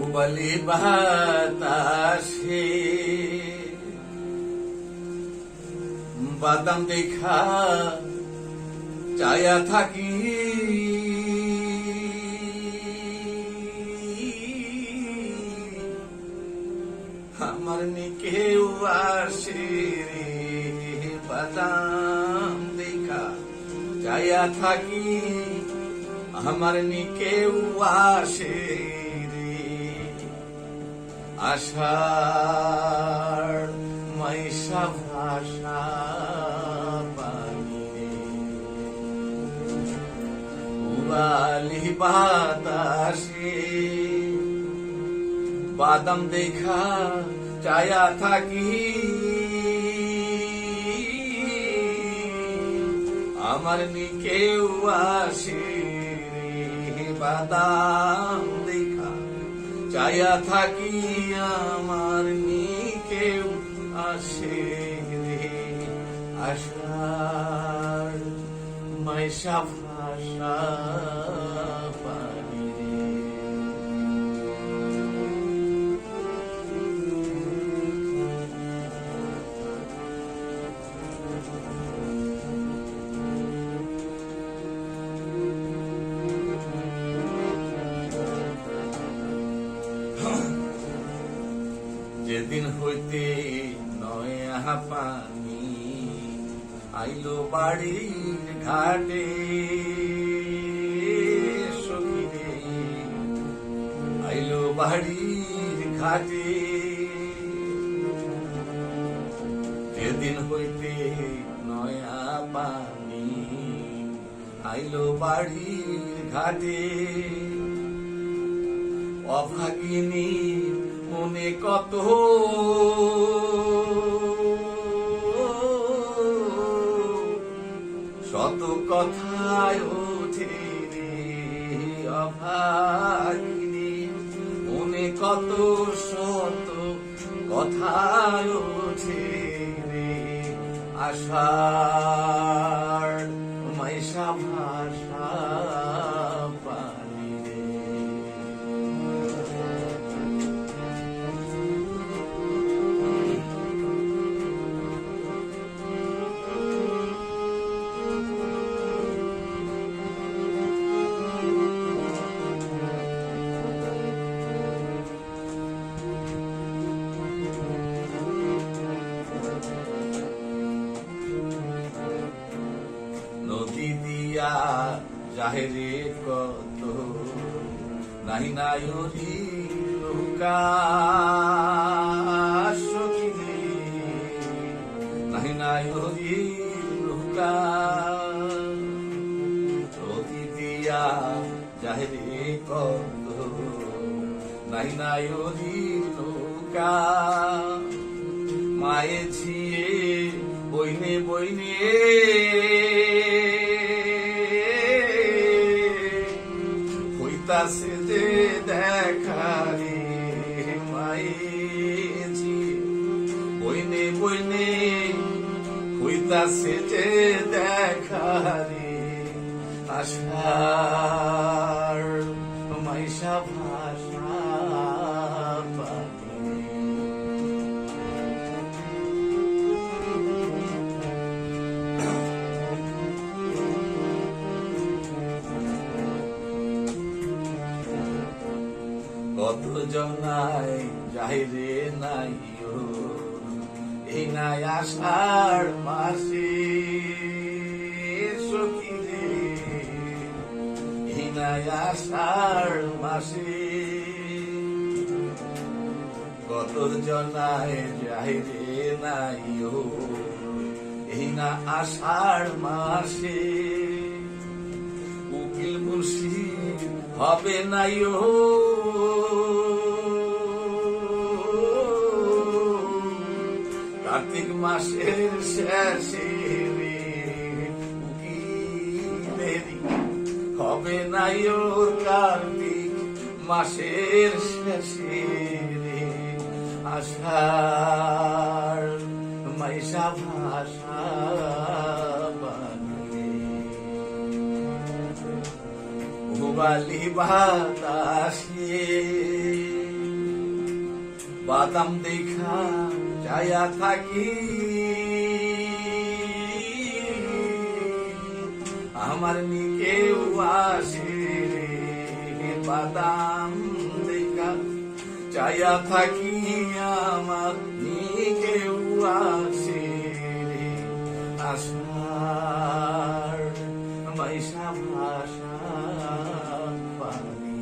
উবালি বাতাসে বাদাম দেখা চায়া থাকি। আমার নিকেও আসে বাদাম দেখা চায়া থাকি। আমার নিকেও আসে রে আষাঢ় মাইশা ভাষা উবালি বাতাসে বাদাম দেখা চায়া থাকি। আমার নিকেও আসে বাদাম দেখা থাকি আমার নিকেও আসে রে মাইশা ভাষা। হইতে নয়া পানি। আইলো বাড়ির ঘাটে। সখী রে আইলো বাড়ির ঘাটে। যেদিন হইতে নয়া পানি, আইলো বাড়ির ঘাটে। অভাগিনী মনে কত? শত কথায় ওঠে রে অভাগিনী। মনে কত শত কথায় ওঠে রে আষাঢ় দিয়া জাহেরে কত? নাহি নায়রি সখিরে। নাহি নায়রি দিয়া জাহেরে কত? নাহি নায়রি নৌকা মায়ে ঝিয়ে, বইনে বইনে হইতাছে দেখারে পাইছি। বইনে বইনে হইতাছে যে দেখা রে আষাঢ় মাইশা ভাষা জনাই যাই রে নাই এই নাই আষাঢ় মাসে সখী রে এই নাই আষাঢ় মাসে কত জনাই যাই রে নাই এই না আষাঢ় মাসে উকিল মুন্সি হবে নাই ও। কার্তিক মাসের শেষে রে, উকিলেরই হবে নাই ও কার্তিক মাসের শেষে আষাঢ় মাইশা ভাষা পুবালি বাতাসে বাদাম দেখা যায়া থাকি। আমার নিকেও আসে বাদাম দেখা চায়া থাকি আমার নিকেও আসে রে। আশার মাইশা ভাষা পানি।